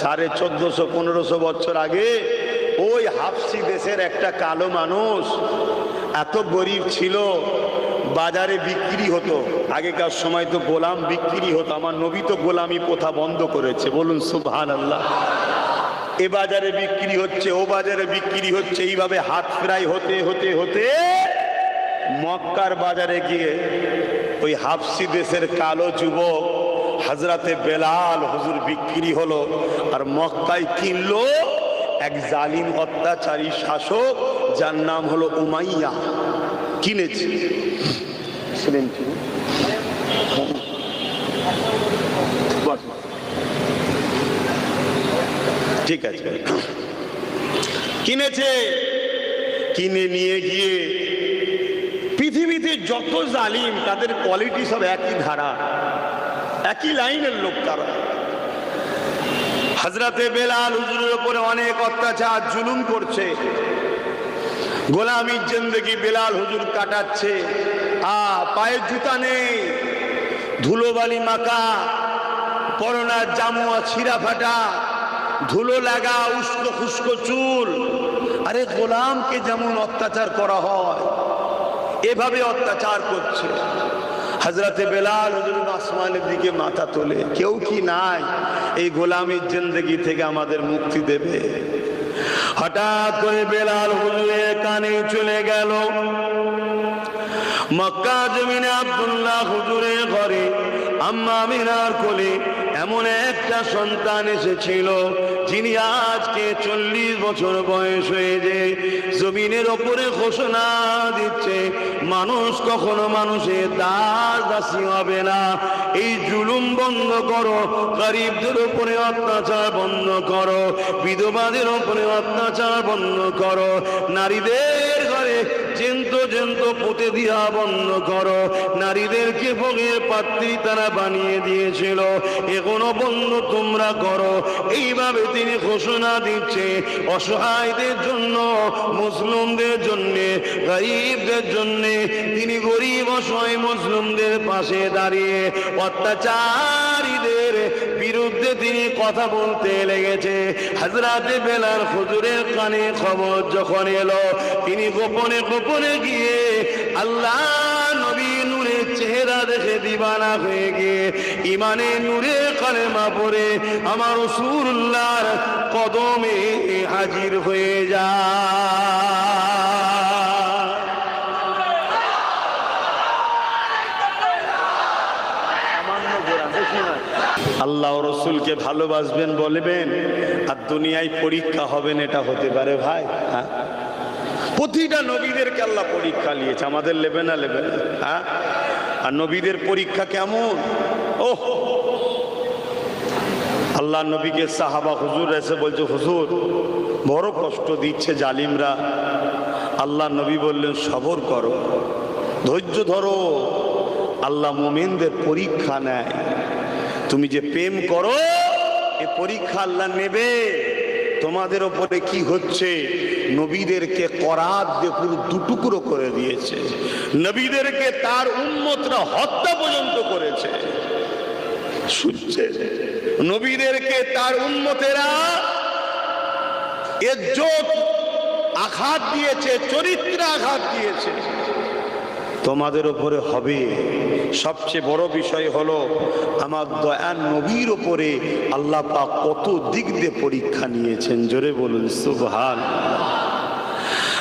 সাড়ে চোদ্দশো, পনেরোশো বছর আগে ওই হাফসি দেশের একটা কালো মানুষ এত গরিব ছিল, বাজারে বিক্রি হতো। আগেকার সময় তো গোলাম বিক্রি হতো, আমার নবী তো গোলামি প্রথা বন্ধ করেছে, বলুন সুবহান আল্লাহ এ বাজারে বিক্রি হচ্ছে, ও বাজারে বিক্রি হচ্ছে, এইভাবে হাত ফ্রাই হতে হতে হতে মক্কার বাজারে গিয়ে ওই হাফসি দেশের কালো যুবক হাজরাতে বেলাল হুজুর বিক্রি হলো আর মক্কায় কিনলো এক জালিম অত্যাচারী শাসক যার নাম হলো উমাইয়া। কিনেছে? ঠিক আছে। কিনেছে। কিনে নিয়ে গিয়ে পৃথিবীতে যত জালিম, তাদের কোয়ালিটি সব একই ধারা। একই লাইনের লোক তারা। হাজরাতে বেলাল হুজুরের উপরে অনেক অত্যাচার, জুলুম করছে। গোলামির জিন্দগি বেলাল হুজুর কাটাচ্ছে। আ, পায়ের জুতা নেই, ধুলোবালি মাকা পরনা জামুয়া ছিঁড়া ফাটা, ধুলো লাগা উস্কো খুস্কো চুল। আরে গোলামকে যেমন অত্যাচার করা হয়, এভাবে অত্যাচার করছে। হজরতে বেলাল হুজুর আসমানের দিকে মাথা তোলে। কেউ কি নাই? এই গোলামির জিন্দগি থেকে আমাদের মুক্তি দেবে। হঠাৎ করে বেলাল হুজুরের কানে চলে গেল। মক্কা জমিনে আব্দুল্লাহ হুজুরের ঘরে আম্মা মিনার কোলে এমন একটা সন্তান এসেছিল যিনি আজকে চল্লিশ বছর বয়স হয়ে যে জমিনের ওপরে ঘোষণা দিচ্ছে, মানুষ কখনো মানুষের দাস দাসি হবে না। এই জুলুম বন্ধ করো, গরিবদের উপরে অত্যাচার বন্ধ করো, বিধবাদের উপরে অত্যাচার বন্ধ করো, নারীদের জেন্ত পুঁতে দিয়া বন্ধ করো। নারীদেরকে ভোগের পাত্রী তারা বানিয়ে দিয়েছিল। এখনও বন্ধ তোমরা করো। এইভাবে তিনি ঘোষণা দিচ্ছে অসহায়দের জন্য, মুসলিমদের জন্য, গরিবদের জন্য। তিনি গরিব অসহায় মুসলিমদের পাশে দাঁড়িয়ে অত্যাচারীদের বিরুদ্ধে তিনি কথা বলতে লেগেছে। হাজরাতে বেলার হুজুরের কানে খবর যখন এলো, তিনি গোপনে গোপনে গিয়ে আল্লাহ নবী নূরের চেহারা দেখে দিবানা হয়ে গিয়ে ইমানে নূরে কালেমা পড়ে আমার রসুল্লাহর কদমে হাজির হয়ে যায় আল্লাহ রসুলকে ভালোবাসবেন বলবেন, আর দুনিয়ায় পরীক্ষা হবেন এটা হতে পারে ভাই। হ্যাঁ? প্রতিটা নবীদেরকে আল্লাহ পরীক্ষা নিয়েছে, আমাদের নেবে না নেবে না। হ্যাঁ? আর নবীদের পরীক্ষা কেমন? ওহ! আল্লাহ নবীকে সাহাবা হুজুর এসে বলছে, হুজুর, বড় কষ্ট দিচ্ছে জালিমরা। আল্লাহ নবী বললেন, সবর করো, ধৈর্য ধরো। আল্লাহ মোমেনদের পরীক্ষা নেয়। তুমি যে প্রেম করো পরীক্ষা আল্লাহ নেবে। তোমাদের ওপরে কি হচ্ছে? নবীদেরকে করাত পুরো দুটুকরো করে দিয়েছে। নবীদেরকে তার উন্মতরা হত্যা পর্যন্ত করেছে। শুনছে? নবীদেরকে তার উন্মতেরা ইজ্জত আঘাত দিয়েছে, চরিত্রে আঘাত দিয়েছে। তোমাদের ওপরে হবে। সবচেয়ে বড় বিষয় হলো আমার দয়ান নবীর ওপরে আল্লাহ পাক কত দিক দিয়ে পরীক্ষা নিয়েছেন। জোরে বলুন, সুবহান।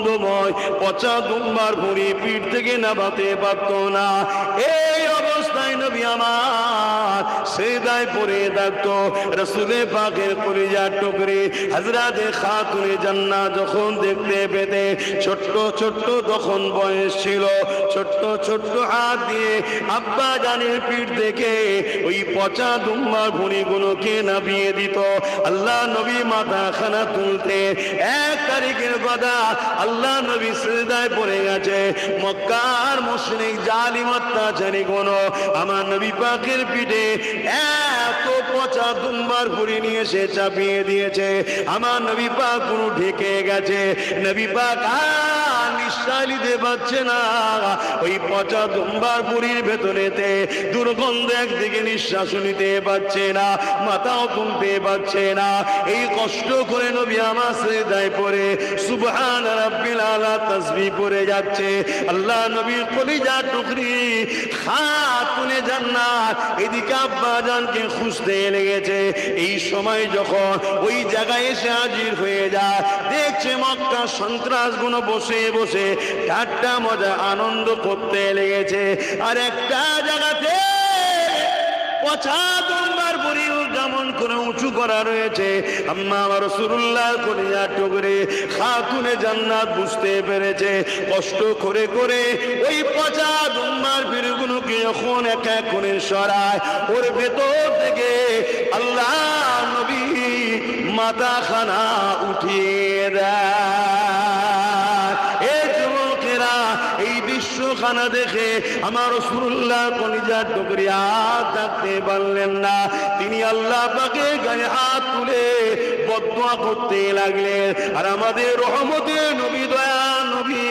দুর্গন্ধময় পচা দুম্বার ভরি পিঠ থেকে নামাতে পারত না। এই অবস্থায় নবী আমার সেদায় পড়ে থাকতো। রসুলে পাকের কলিজা টুকরি হাজরাতে খাতুনে জান্না যখন দেখতে পেতে, ছোট্ট ছোট্ট তখন বয়স ছিল। ছোট্ট ছোট্ট হাত দিয়ে আব্বা জানের পিঠ থেকে ওই পচা দুম্বা ভুঁড়িগুলোকে নামিয়ে দিত। আল্লাহ নবী মাথা খানা তুলতে এক তারিখের কথা আল্লাহ নবী সেদায় পড়ে গেছে। মক্কার মুশরিক জালিম অত্যাচারী কোন আমার নবী পাকের পিঠে এত পচা দুম্বার ভুঁড়ি নিয়ে সে চাপিয়ে দিয়েছে। আমার নবী পাক পুরো ঢেকে গেছে। নবী পাক আর নিঃশ্বাস নিতে পারছে না, ওই পচা দুম্বার বুড়ির ভেতরেতে দুর্গন্ধ একদিকে নিঃশ্বাস নিতে পারছে না, মাথাও তুলতে পারছে না। এই কষ্ট করে নবী আমার সেদায় পড়ে, সুবহান রাব্বিল আলা তাসবিহ পড়ে যাচ্ছে। আল্লাহ নবীর কলিজা টুকরি খাতুনে জান্নাত, এদিকে আব্বা জানকে খুঁজতে লেগেছে। এই সময় যখন ওই জায়গায় এসে হাজির হয়ে যায়, দেখছে মক্কা সন্ত্রাসগুলো বসে বসে ঠাট্টা মজা আনন্দ করতে লেগেছে। আর একটা জায়গাতে উঁচু করা রয়েছে। বুঝতে পেরেছে। কষ্ট করে করে ওই পচা দুম্বার বীরগুলোকে যখন এক এক সরায়। ওর ভেতর থেকে আল্লাহ নবী মাথা খানা উঠিয়ে দৃশ্যখানা দেখে আমার রসুল্লাহ কলিজার টুকরি হাত থাকতে পারলেন না। তিনি আল্লাহ পাকে গায়ে হাত তুলে বদয়া করতে লাগলেন। আর আমাদের রহমতে নবী দয়া নবী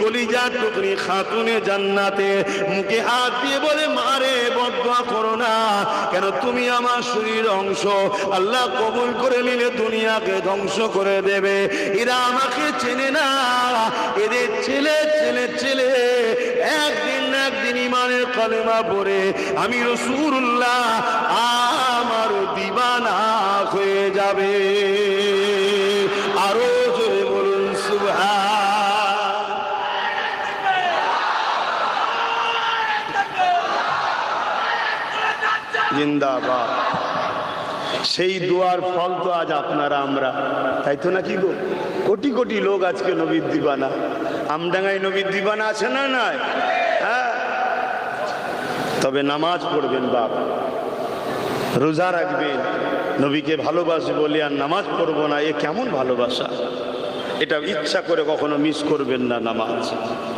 কলিজার টুকরি খাতুনে জান্নাতে মুখে হাত দিয়ে বলে, মারে বদয়া করো না। কেন তুমি আমার শরীর অংশ? আল্লাহ কবুল করে নিলে দুনিয়াকে ধ্বংস করে দেবে। এরা আমাকে চেনে না। এদের ছেলে ছেলে ছেলে কলেমা পড়ে, আমি রসুল্লাহ, আমার দিবানা হয়ে যাবে। আরও জোরে বলুন সুভা জিন্দাবাদ। সেই দুয়ার ফল তো আজ আপনারা, আমরা। তাই তো নাকি গো? কোটি কোটি লোক আজকে নবীর দিবানা। আমডাঙ্গায় নবীর দিবানা আছে না নয় হ্যাঁ? তবে নামাজ পড়বেন বাপ। রোজা রাখবেন। নবীকে ভালোবাসি বলে, আর নামাজ পড়ব না, এ কেমন ভালোবাসা? এটা ইচ্ছা করে কখনো মিস করবেন না নামাজ।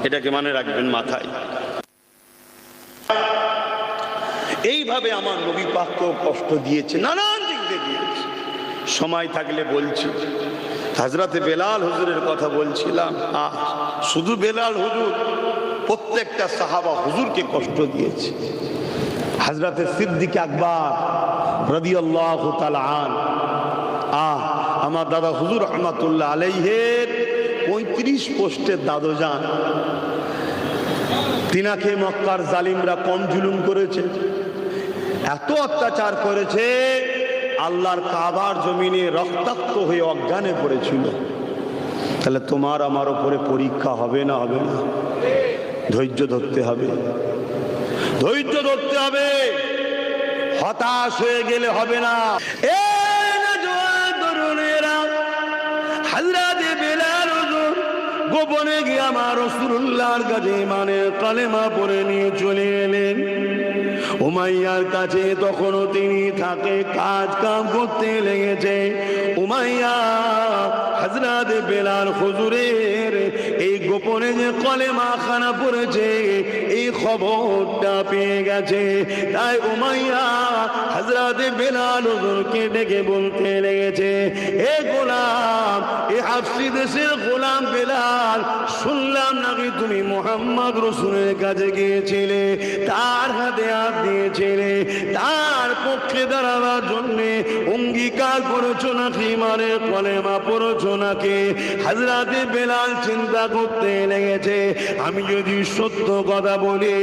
এটাকে মানে রাখবেন মাথায়। এইভাবে আমার নবী পাককেও কষ্ট দিয়েছে, নানান দিক দিয়ে দিয়েছে। সময় থাকলে বলছি হাজরাতে বেলাল হুজুরের কথা বলছিলাম শুধু বেলাল হুজুর প্রত্যেকটা সাহাবা হুজুরকে কষ্ট দিয়েছে। হাজরাতে সিদ্দিক আকবর রদি আল্লাহ আন। আহ, আমার দাদা হুজুর রহমাতুল্লাহ আলাইহের পঁয়ত্রিশ পোস্টের দাদো যান তিনাকে মক্কার জালিমরা কম জুলুম করেছে। এত অত্যাচার করেছে, আল্লাহর কাবার জমিনে রক্তাক্ত হয়ে অজ্ঞানে পড়েছিল। তাহলে তোমার আমার ওপরে পরীক্ষা হবে না হবে না? ধৈর্য ধরতে হবে। ধৈর্য ধরতে হবে। হতাশ হয়ে গেলে হবে না। গোপনে গিয়ে আমার রসুল্লাহর কাছে মানে কালেমা পরে নিয়ে চলে এলেন। উমাইয়ার কাছে তখনও তিনি থাকে কাজ কাম করতে লেগেছে। উমাইয়া, হাজরাতে বেলাল হুজুরের এই গোপনে যে কলেমা খানা পড়েছে, এই খবরটা পেয়ে গেছে। তাই উমাইয়া হাজরাতে বেলাল হুজুরকে ডেকে বলতে লেগেছে, এ গোলাম, এ হাফসি দেশের গোলাম বেলাল, শুনলাম নাকি তুমি মোহাম্মদ রসুলের কাছে গিয়েছিলে? তার হাতে হাত দিয়েছিলে। তার পক্ষে দাঁড়াবার জন্যে অঙ্গীকার করেছ নাকি? মানে কলেমা পড়েছো নাকি? হাজরাতে বেলাল চিন্তা করতে লেগেছে। আমি যদি সত্য কথা বলি,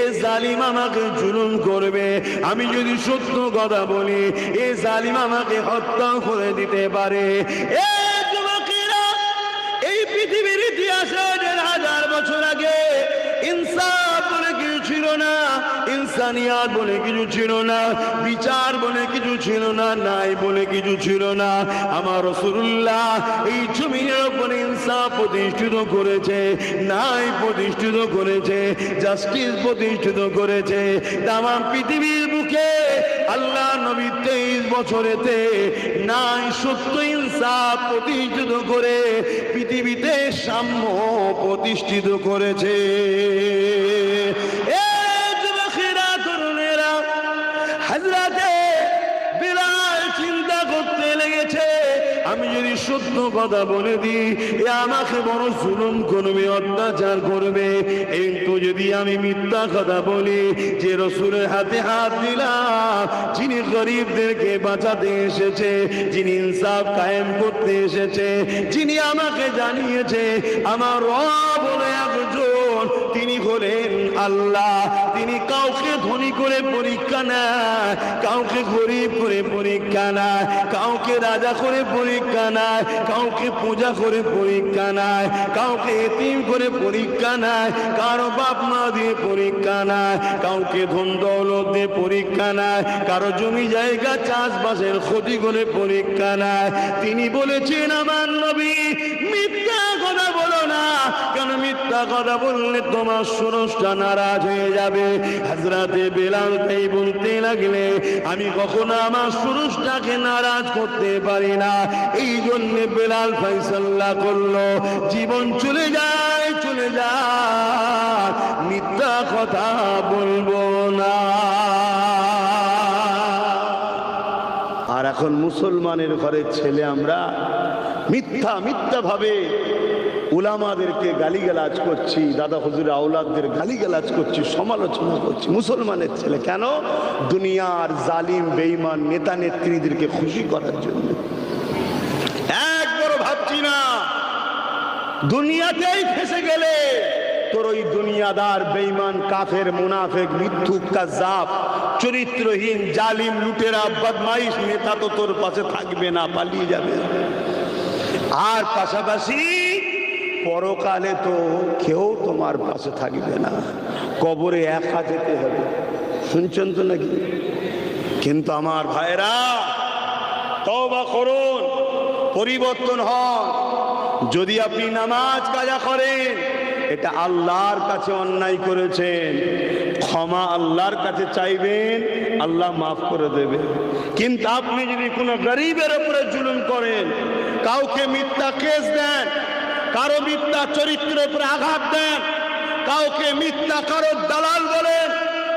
এ জালিম আমাকে জুলুম করবে। আমি যদি সত্য কথা বলি, এ জালিম আমাকে হত্যা করে দিতে পারে। এ এই পৃথিবীর ইতিহাসে হাজার বছর আগে ইনসাফ কিছু ছিল না। ইনসানিয়াত বলে কিছু ছিল না, বিচার বলে কিছু ছিল না নাই বলে কিছু ছিল না। আমার রসুল্লাহ এই জমিনের উপরে ইনসাফ প্রতিষ্ঠিত করেছে নাই প্রতিষ্ঠিত করেছে, জাস্টিস প্রতিষ্ঠিত করেছে। তাম পৃথিবীর বুকে আল্লাহ নবী তেইশ বছরেতে নাই সত্য ইনসাফ প্রতিষ্ঠিত করে পৃথিবীতে সাম্য প্রতিষ্ঠিত করেছে। সত্য কথা বলে দি। এ আমাকে বড় জুলুম করবে, অত্যাচার করবে। কিন্তু যদি আমি মিথ্যা কথা বলি, যে রসুলের হাতে হাত দিলাম, যিনি গরিবদেরকে বাঁচাতে এসেছে, যিনি ইনসাফ কায়েম করতে এসেছে, যিনি আমাকে জানিয়েছে, আমার রব বলে একজন হলেন আল্লাহ। তিনি কাউকে ধনী করে পরীক্ষা নেয়, কাউকে গরিব করে পরীক্ষা নেয়, কাউকে রাজা করে পরীক্ষা নেয়, কাউকে পূজা করে পরীক্ষা নেয়, কাউকে এতিম করে পরীক্ষা নেয়, কারও বাপ মা দিয়ে পরীক্ষা নেয়, কাউকে ধন দৌলত দিয়ে পরীক্ষা নেয়, কারও জমি জায়গা চাষবাসের ক্ষতি করে পরীক্ষা নেয়। তিনি বলেছেন, আমার নবী মিথ্যা কথা বললে তোমার সুরসটা নারাজ হয়ে যাবে। হাজরাতে বেলাল তাই বলতে লাগলে, আমি কখনো আমার সুরসটাকে নারাজ করতে পারি না। এই জন্য বেলাল ফাইসাল্লাহ করল, জীবন চলে যায় চলে যায়, মিথ্যা কথা বলব না। আর এখন মুসলমানের ঘরের ছেলে আমরা মিথ্যা মিথ্যা ভাবে উলামাদেরকে গালিগালাজ করছি, দাদা হুজুর আওলাদদের গালিগালাজ করছি, সমালোচনা করছি। মুসলমানের ছেলে কেন? দুনিয়ার জালিম, বেঈমান নেতা নেত্রীদেরকে খুশি করার জন্য। একবারও ভাবছি না, দুনিয়াতেই ফেসে গেলে তোর ওই দুনিয়াদার বেঈমান, কাফের, মুনাফেক, মিথ্যুক কাজাব চরিত্রহীন, জালিম, লুটেরা, বদমাইশ নেতা তো তোর পাশে থাকবে না, পালিয়ে যাবে। আর পাশাপাশি পরকালে তো কেউ তোমার পাশে থাকবে না। কবরে একা যেতে হবে। শুনছেন তো নাকি? কিন্তু আমার ভাইরা তওবা করুন, পরিবর্তন হন। যদি আপনি নামাজ কাজা করেন, এটা আল্লাহর কাছে অন্যায় করেছেন। ক্ষমা আল্লাহর কাছে চাইবেন, আল্লাহ মাফ করে দেবে। কিন্তু আপনি যদি কোনো গরিবের উপরে জুলুম করেন, কাউকে মিথ্যা কেস দেন কারও মিথ্যা চরিত্রের উপরে আঘাত দেন, কাউকে মিথ্যা, কারও দালাল বলেন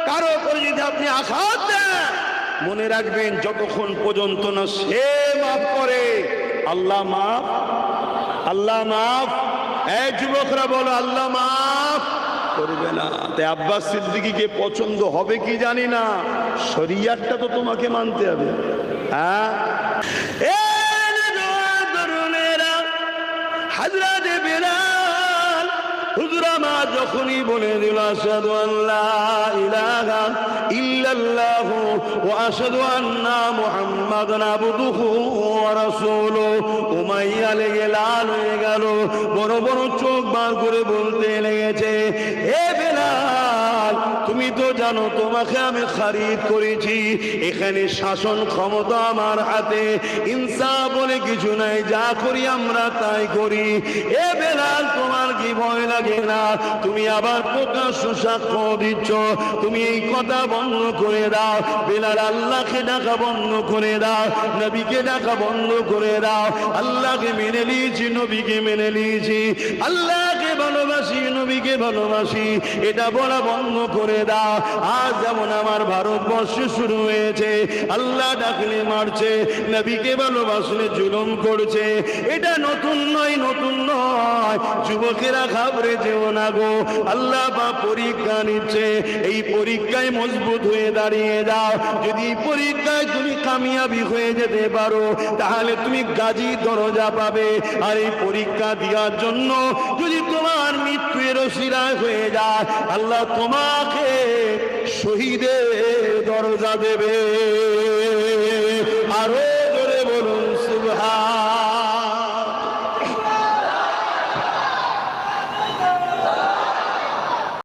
কারও উপরে যদি আপনি আঘাত দেন, মনে রাখবেন যতক্ষণ পর্যন্ত না সে মাফ করে। আল্লাহ মাফ আল্লাহ মাফ। এই যুবকরা বলো, আল্লাহ মাফ করবে না। তাই আব্বাস সিদ্দিকিকে পছন্দ হবে কি জানি না, শরিয়াতটা তো তোমাকে মানতে হবে। হ্যাঁ? হাজরাতে বেলাল, হুজুর যখনই বলে দিল আসাদু আল্লাহ ইলাহা ইল্লাল্লাহ ও আসাদু আন্না মুহাম্মাদ ওয়া উমাইয়া লেগে লাল হয়ে গেল, বড় বড় চোখ বার করে বলতে লেগেছে জানো, তোমাকে আমি খারিদ করেছি। এখানে শাসন ক্ষমতা আমার হাতে। ইনসা বলে কিছু নাই, যা করি আমরা তাই করি। এ বেলাল ভয় লাগে না। তুমি আবার প্রকাশ্য সাক্ষ্য দিচ্ছ। তুমি এই কথা বন্ধ করে দাও। বেলাল আল্লাহকে ডাকা বন্ধ করে দাও। নবীকে ডাকা বন্ধ করে দাও। আল্লাহকে মেনে নিয়েছি, নবীকে মেনে নিয়েছি। আল্লাহকে ভালোবাসি, নবীকে ভালোবাসি। এটা বলা বন্ধ করে দাও। আজ যেমন আমার ভারতবর্ষে শুরু হয়েছে, আল্লাহ ডাকলে মারছে, নবীকে ভালোবাসলে জুলুম করছে। এটা নতুন নয় নতুন নয়। যুবকেরা ঘাবড়ে যেও না গো। আল্লাহ বা পরীক্ষা নিচ্ছে। এই পরীক্ষায় মজবুত হয়ে দাঁড়িয়ে যাও। যদি পরীক্ষায় তুমি কামিয়াবি হয়ে যেতে পারো, তাহলে তুমি গাজী দরজা পাবে। আর এই পরীক্ষা দেওয়ার জন্য যদি তোমার মৃত্যুর রসিরায় হয়ে যায়, আল্লাহ তোমাকে শহীদের দরজা দেবে।